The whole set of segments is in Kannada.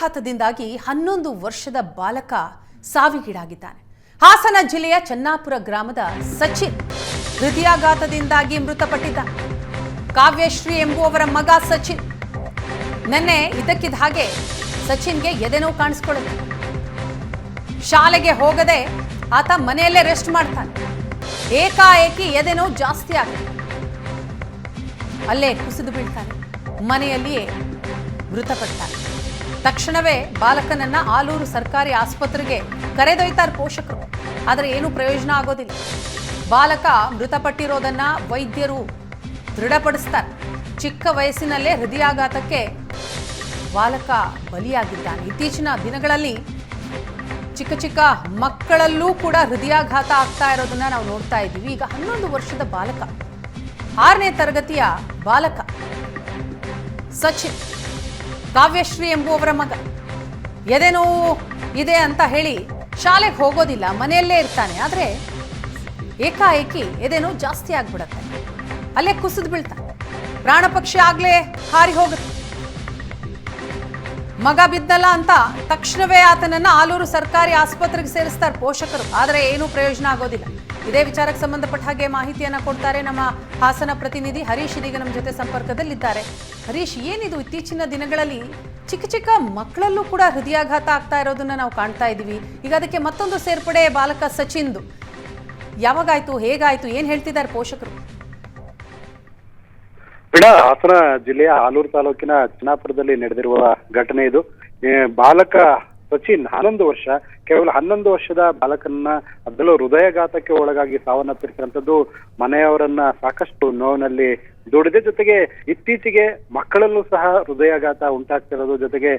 ಹೃದಯಾಘಾತದಿಂದಾಗಿ ಹನ್ನೊಂದು ವರ್ಷದ ಬಾಲಕ ಸಾವಿಗೀಡಾಗಿದ್ದಾನೆ. ಹಾಸನ ಜಿಲ್ಲೆಯ ಚನ್ನಾಪುರ ಗ್ರಾಮದ ಸಚಿನ್ ಹೃದಯಾಘಾತದಿಂದಾಗಿ ಮೃತಪಟ್ಟಿದ್ದ ಕಾವ್ಯಶ್ರೀ ಎಂಬುವವರ ಮಗ ಸಚಿನ್. ನಿನ್ನೆ ಇದಕ್ಕಿದ್ದ ಹಾಗೆ ಸಚಿನ್ಗೆ ಎದೆನೋವು ಕಾಣಿಸ್ಕೊಳ್ಳುತ್ತೆ. ಶಾಲೆಗೆ ಹೋಗದೆ ಆತ ಮನೆಯಲ್ಲೇ ರೆಸ್ಟ್ ಮಾಡ್ತಾನೆ. ಏಕಾಏಕಿ ಎದೆನೋವು ಜಾಸ್ತಿ ಆಗುತ್ತೆ ಅಲ್ಲೇ ಕುಸಿದು ಬೀಳ್ತಾನೆ. ಮನೆಯಲ್ಲಿಯೇ ಮೃತಪಡ್ತಾನೆ. ತಕ್ಷಣವೇ ಬಾಲಕನನ್ನ ಆಲೂರು ಸರ್ಕಾರಿ ಆಸ್ಪತ್ರೆಗೆ ಕರೆದೊಯ್ತಾರೆ ಪೋಷಕರು. ಆದರೆ ಏನೂ ಪ್ರಯೋಜನ ಆಗೋದಿಲ್ಲ. ಬಾಲಕ ಮೃತಪಟ್ಟಿರೋದನ್ನ ವೈದ್ಯರು ದೃಢಪಡಿಸ್ತಾರೆ. ಚಿಕ್ಕ ವಯಸ್ಸಿನಲ್ಲೇ ಹೃದಯಾಘಾತಕ್ಕೆ ಬಾಲಕ ಬಲಿಯಾಗಿದ್ದಾನೆ. ಇತ್ತೀಚಿನ ದಿನಗಳಲ್ಲಿ ಚಿಕ್ಕ ಚಿಕ್ಕ ಮಕ್ಕಳಲ್ಲೂ ಕೂಡ ಹೃದಯಾಘಾತ ಆಗ್ತಾ ಇರೋದನ್ನ ನಾವು ನೋಡ್ತಾ ಇದ್ದೀವಿ. ಈಗ ಹನ್ನೊಂದು ವರ್ಷದ ಬಾಲಕ, ಆರನೇ ತರಗತಿಯ ಬಾಲಕ ಸಚಿನ್ ಕಾವ್ಯಶ್ರೀ ಎಂಬುವವರ ಮಗ. ಎದೆನೋವು ಇದೆ ಅಂತ ಹೇಳಿ ಶಾಲೆಗೆ ಹೋಗೋದಿಲ್ಲ, ಮನೆಯಲ್ಲೇ ಇರ್ತಾನೆ. ಆದರೆ ಏಕಾಏಕಿ ಎದೆನೋವು ಜಾಸ್ತಿ ಆಗ್ಬಿಡತ್ತೆ. ಅಲ್ಲೇ ಕುಸಿದು ಬೀಳ್ತಾನೆ. ಪ್ರಾಣಪಕ್ಷಿ ಆಗ್ಲೇ ಹಾರಿ ಹೋಗುತ್ತೆ. ಮಗ ಬಿದ್ದಲ್ಲ ಅಂತ ತಕ್ಷಣವೇ ಆತನನ್ನ ಆಲೂರು ಸರ್ಕಾರಿ ಆಸ್ಪತ್ರೆಗೆ ಸೇರಿಸ್ತಾರೆ ಪೋಷಕರು. ಆದರೆ ಏನೂ ಪ್ರಯೋಜನ ಆಗೋದಿಲ್ಲ. ಇದೇ ವಿಚಾರಕ್ಕೆ ಸಂಬಂಧಪಟ್ಟ ಹಾಗೆ ಮಾಹಿತಿಯನ್ನ ಕೊಡ್ತಾರೆ ನಮ್ಮ ಹಾಸನ ಪ್ರತಿನಿಧಿ ಹರೀಶ್ ಇದೀಗ ನಮ್ಮ ಜೊತೆ ಸಂಪರ್ಕದಲ್ಲಿದ್ದಾರೆ. ಹರೀಶ್, ಏನಿದು ಇತ್ತೀಚಿನ ದಿನಗಳಲ್ಲಿ ಚಿಕ್ಕ ಚಿಕ್ಕ ಮಕ್ಕಳಲ್ಲೂ ಕೂಡ ಹೃದಯಾಘಾತ ಆಗ್ತಾ ಇರೋದನ್ನ ನಾವು ಕಾಣ್ತಾ ಇದ್ದೀವಿ. ಈಗ ಅದಕ್ಕೆ ಮತ್ತೊಂದು ಸೇರ್ಪಡೆ ಬಾಲಕ ಸಚಿನ್ದು. ಯಾವಾಗಾಯ್ತು, ಹೇಗಾಯ್ತು, ಏನ್ ಹೇಳ್ತಿದ್ದಾರೆ ಪೋಷಕರು? ಬಿಡ ಹಾಸನ ಜಿಲ್ಲೆಯ ಆಲೂರು ತಾಲೂಕಿನ ಚಿನ್ನಾಪುರದಲ್ಲಿ ನಡೆದಿರುವ ಘಟನೆ ಇದು. ಬಾಲಕ ಸಚಿನ್ ಹನ್ನೊಂದು ವರ್ಷ, ಕೇವಲ ಹನ್ನೊಂದು ವರ್ಷದ ಬಾಲಕನ್ನ ಅದರಲ್ಲೂ ಹೃದಯಘಾತಕ್ಕೆ ಒಳಗಾಗಿ ಸಾವನ್ನಪ್ಪಿರ್ತಕ್ಕಂಥದ್ದು ಮನೆಯವರನ್ನ ಸಾಕಷ್ಟು ನೋವಿನಲ್ಲಿ ದುಡಿದೆ. ಜೊತೆಗೆ ಇತ್ತೀಚೆಗೆ ಮಕ್ಕಳಲ್ಲೂ ಸಹ ಹೃದಯಾಘಾತ ಉಂಟಾಗ್ತಿರೋದು. ಜೊತೆಗೆ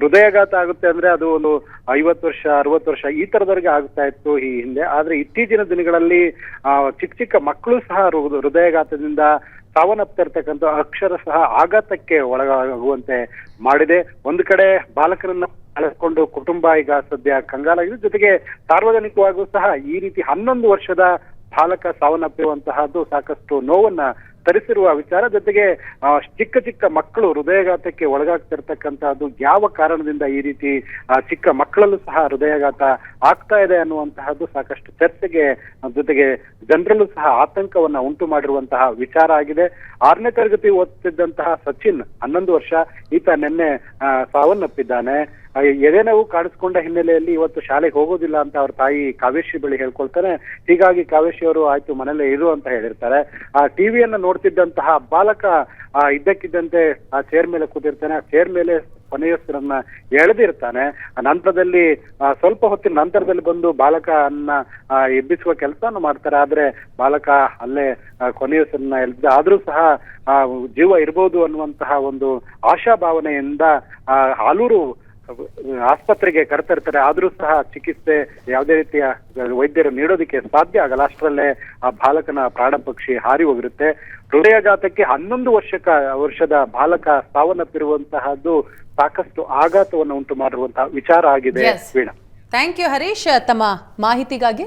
ಹೃದಯಾಘಾತ ಆಗುತ್ತೆ ಅಂದ್ರೆ ಅದು ಒಂದು ಐವತ್ತು ವರ್ಷ, ಅರವತ್ತು ವರ್ಷ ಈ ತರದವರೆಗೆ ಆಗ್ತಾ ಇತ್ತು ಈ ಹಿಂದೆ. ಆದ್ರೆ ಇತ್ತೀಚಿನ ದಿನಗಳಲ್ಲಿ ಚಿಕ್ಕ ಚಿಕ್ಕ ಮಕ್ಕಳು ಸಹ ಹೃ- ಹೃದಯಾಘಾತದಿಂದ ಅಕ್ಷರಶಃ ಅಕ್ಷರ ಸಹ ಆಘಾತಕ್ಕೆ ಒಳಗಾಗುವಂತೆ ಮಾಡಿದೆ. ಒಂದು ಕಡೆ ಬಾಲಕರನ್ನ ಕಳೆದುಕೊಂಡು ಕುಟುಂಬ ಈಗ ಸದ್ಯ ಕಂಗಾಲಾಗಿದೆ ಜೊತೆಗೆ ಸಾರ್ವಜನಿಕವಾಗೂ ಸಹ ಈ ರೀತಿ ಹನ್ನೊಂದು ವರ್ಷದ ಬಾಲಕ ಸಾವನ್ನಪ್ಪಿರುವಂತಹದ್ದು ಸಾಕಷ್ಟು ನೋವನ್ನ ತರಿಸಿರುವ ವಿಚಾರ ಜೊತೆಗೆ ಚಿಕ್ಕ ಚಿಕ್ಕ ಮಕ್ಕಳು ಹೃದಯಾಘಾತಕ್ಕೆ ಒಳಗಾಗ್ತಿರ್ತಕ್ಕಂತಹದ್ದು ಯಾವ ಕಾರಣದಿಂದ ಈ ರೀತಿ ಚಿಕ್ಕ ಮಕ್ಕಳಲ್ಲೂ ಸಹ ಹೃದಯಾಘಾತ ಆಗ್ತಾ ಇದೆ ಅನ್ನುವಂತಹದ್ದು ಸಾಕಷ್ಟು ಚರ್ಚೆಗೆ ಜೊತೆಗೆ ಜನರಲ್ಲೂ ಸಹ ಆತಂಕವನ್ನ ಉಂಟು ಮಾಡಿರುವಂತಹ ವಿಚಾರ ಆಗಿದೆ. ಆರನೇ ತರಗತಿ ಓದ್ತಿದ್ದಂತಹ ಸಚಿನ್, ಹನ್ನೊಂದು ವರ್ಷ, ಈತ ನಿನ್ನೆ ಸಾವನ್ನಪ್ಪಿದ್ದಾನೆ. ಎದೆ ಎದೆನೋವು ಕಾಣಿಸ್ಕೊಂಡ ಹಿನ್ನೆಲೆಯಲ್ಲಿ ಇವತ್ತು ಶಾಲೆಗೆ ಹೋಗೋದಿಲ್ಲ ಅಂತ ಅವ್ರ ತಾಯಿ ಕಾವೇಶಿ ಬಳಿ ಹೇಳ್ಕೊಳ್ತಾರೆ ಹೀಗಾಗಿ ಕಾವೇಶಿ ಅವರು ಆಯ್ತು ಮನೆಯಲ್ಲೇ ಇರು ಅಂತ ಹೇಳಿರ್ತಾರೆ. ಆ, ಟಿವಿಯನ್ನ ನೋಡ್ತಿದ್ದಂತಹ ಬಾಲಕ, ಆ, ಇದ್ದಕ್ಕಿದ್ದಂತೆ, ಆ, ಚೇರ್ ಮೇಲೆ ಕೂತಿರ್ತಾನೆ. ಆ ಚೇರ್ ಮೇಲೆ ಕೊನೆಯಸ್ಸರನ್ನ ಎಳೆದಿರ್ತಾನೆ. ನಂತರದಲ್ಲಿ ಸ್ವಲ್ಪ ಹೊತ್ತಿನ ನಂತರದಲ್ಲಿ ಬಂದು ಬಾಲಕ ಅನ್ನ ಎಬ್ಬಿಸುವ ಕೆಲಸವನ್ನು ಮಾಡ್ತಾರೆ. ಆದ್ರೆ ಬಾಲಕ ಅಲ್ಲೇ ಕೊನೆಯಸರನ್ನ ಎಳೆದ ಆದ್ರೂ ಸಹ ಜೀವ ಇರ್ಬೋದು ಅನ್ನುವಂತಹ ಒಂದು ಆಶಾಭಾವನೆಯಿಂದ, ಆ ಆಲೂರು ಆಸ್ಪತ್ರೆಗೆ ಕರೆತರ್ತಾರೆ. ಆದ್ರೂ ಸಹ ಚಿಕಿತ್ಸೆ ಯಾವುದೇ ರೀತಿಯ ವೈದ್ಯರು ನೀಡೋದಕ್ಕೆ ಸಾಧ್ಯ ಆಗಲ್ಲ. ಅಷ್ಟರಲ್ಲೇ ಆ ಬಾಲಕನ ಪ್ರಾಣ ಪಕ್ಷಿ ಹಾರಿ ಹೋಗಿರುತ್ತೆ. ಹೃದಯಾಘಾತಕ್ಕೆ ಹನ್ನೊಂದು ವರ್ಷಕ ವರ್ಷದ ಬಾಲಕ ಸಾವನ್ನಪ್ಪಿರುವಂತಹದ್ದು ಸಾಕಷ್ಟು ಆಘಾತವನ್ನು ಉಂಟು ಮಾಡಿರುವಂತಹ ವಿಚಾರ ಆಗಿದೆ. ವೀಣಾ. Thank you Harish. ತಮ್ಮ ಮಾಹಿತಿಗಾಗಿ